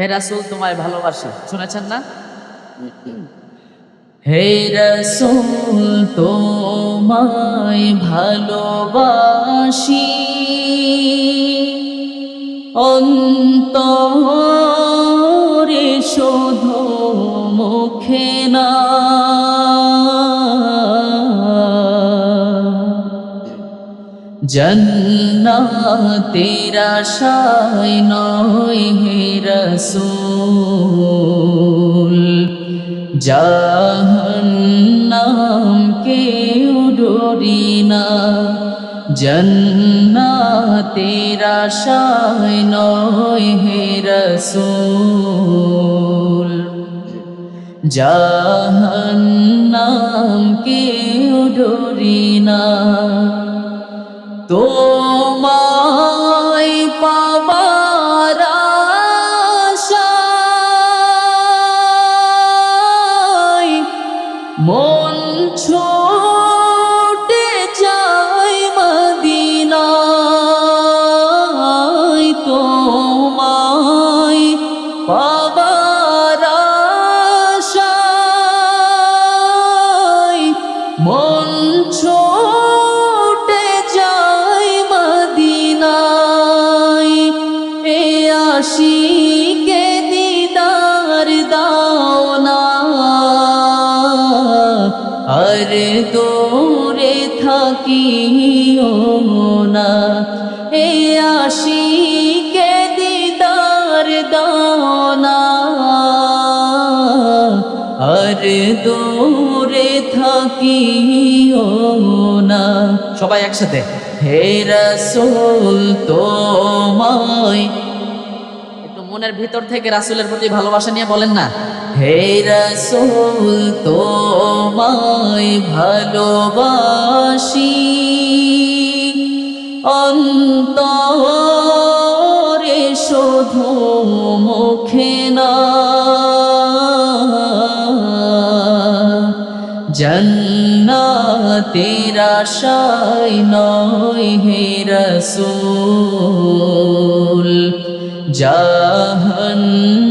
হে রাসুল তোমায় ভালোবাসি। শুনেছেন না? হে রসুল তোমায় ভালোবাসি। অন্তরে শোধ মুখে না জন্নাতের আশায় নয় হে রসুল। জাহান্নাম কেউ ডরি না। জন্নাতের আশায় নয় হে রসুল। জাহান্নাম কেউ ডরি না। তোমায় পাবার আশায় মন ছোটে যায় মদিনায় তোমায় পাবার আশায়। মন দূরে থাকিও না এ আশিকে দিদার দাও না আর দূরে থাকিও না সবাই একসাথে। হে রাসূল, তোমায় মনের ভিতর থেকে রাসুলের প্রতি ভালোবাসা নিয়ে বলেন না? হে রাসূল, তোমায় ভালোবাসি। অন্তরে শুধু মুখে না। জন্নাতের আশায় নয় হে রসুল। জাহান্নাম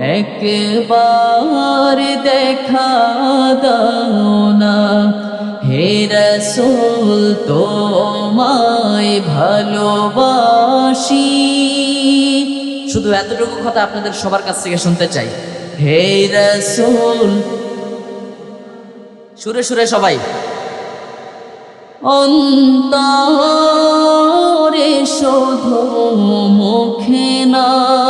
একবার দেখা দাও না। হে রসুল, তোমায় ভালোবাসি। শুধু এতটুকু কথা আপনাদের সবার কাছ থেকে শুনতে চাই। হে রসুল, সুরে সুরে সবাই। অন্তরে শুধু মুখে না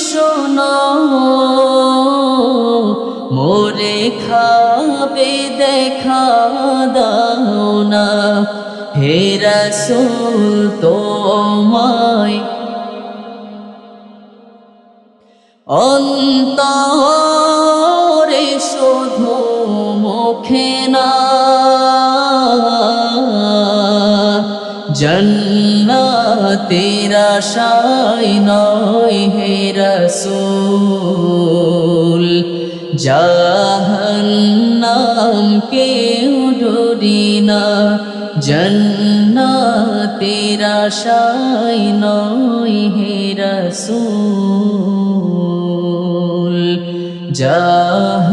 যিশোন মোরে খাবে দেখা দাও না। হে রসুল তোমায় অন্তরে শুধু মুখে না। জন্নাতের আশায় নয় হে রসুল। জাহান্নাম কেউ ডরি না, জন্নাতের আশায় নয় হে রসুল। জাহ